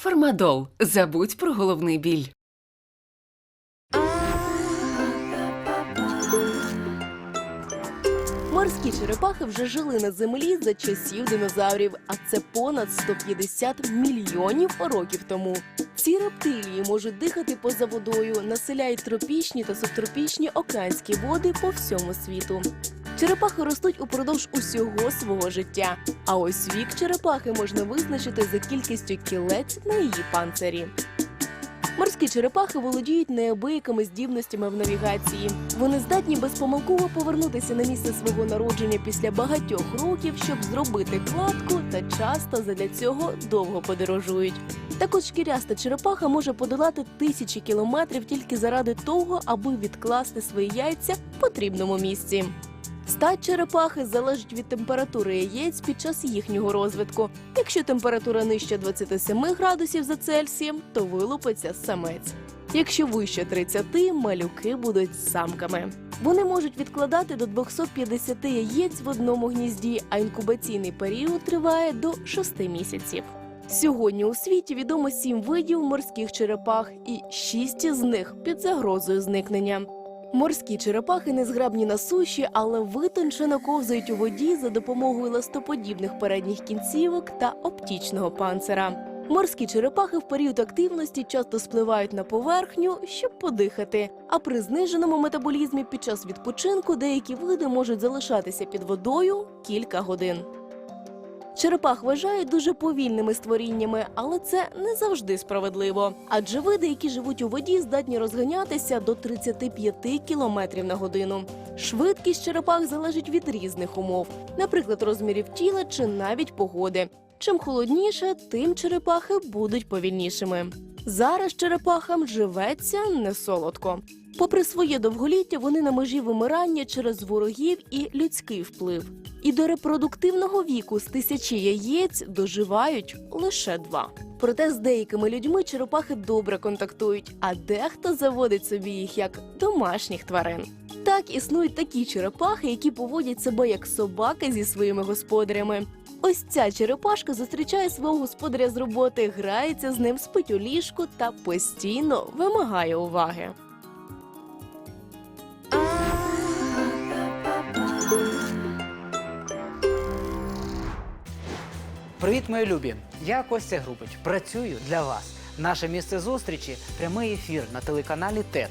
Фармадол. Забудь про головний біль. Морські черепахи вже жили на землі за часів динозаврів, а це понад 150 мільйонів років тому. Ці рептилії можуть дихати поза водою, населяють тропічні та субтропічні океанські води по всьому світу. Черепахи ростуть упродовж усього свого життя. А ось вік черепахи можна визначити за кількістю кілець на її панцирі. Морські черепахи володіють неабиякими здібностями в навігації. Вони здатні безпомилково повернутися на місце свого народження після багатьох років, щоб зробити кладку, та часто задля цього довго подорожують. Також шкіряста черепаха може подолати тисячі кілометрів тільки заради того, аби відкласти свої яйця в потрібному місці. Стать черепахи залежить від температури яєць під час їхнього розвитку. Якщо температура нижче 27 градусів за Цельсієм, то вилупиться самець. Якщо вище 30, малюки будуть самками. Вони можуть відкладати до 250 яєць в одному гнізді, а інкубаційний період триває до 6 місяців. Сьогодні у світі відомо 7 видів морських черепах, і 6 з них під загрозою зникнення. Морські черепахи незграбні на суші, але витончено ковзають у воді за допомогою ластоподібних передніх кінцівок та оптічного панцира. Морські черепахи в період активності часто спливають на поверхню, щоб подихати. А при зниженому метаболізмі під час відпочинку деякі види можуть залишатися під водою кілька годин. Черепах вважають дуже повільними створіннями, але це не завжди справедливо. Адже види, які живуть у воді, здатні розганятися до 35 км на годину. Швидкість черепах залежить від різних умов, наприклад, розмірів тіла чи навіть погоди. Чим холодніше, тим черепахи будуть повільнішими. Зараз черепахам живеться не солодко. Попри своє довголіття, вони на межі вимирання через ворогів і людський вплив. І до репродуктивного віку з тисячі яєць доживають лише два. Проте з деякими людьми черепахи добре контактують, а дехто заводить собі їх як домашніх тварин. Так існують такі черепахи, які поводять себе як собаки зі своїми господарями. Ось ця черепашка зустрічає свого господаря з роботи, грається з ним, спить у ліжку та постійно вимагає уваги. Привіт, мої любі! Я Костя Грубич. Працюю для вас. Наше місце зустрічі прямий ефір на телеканалі ТЕТ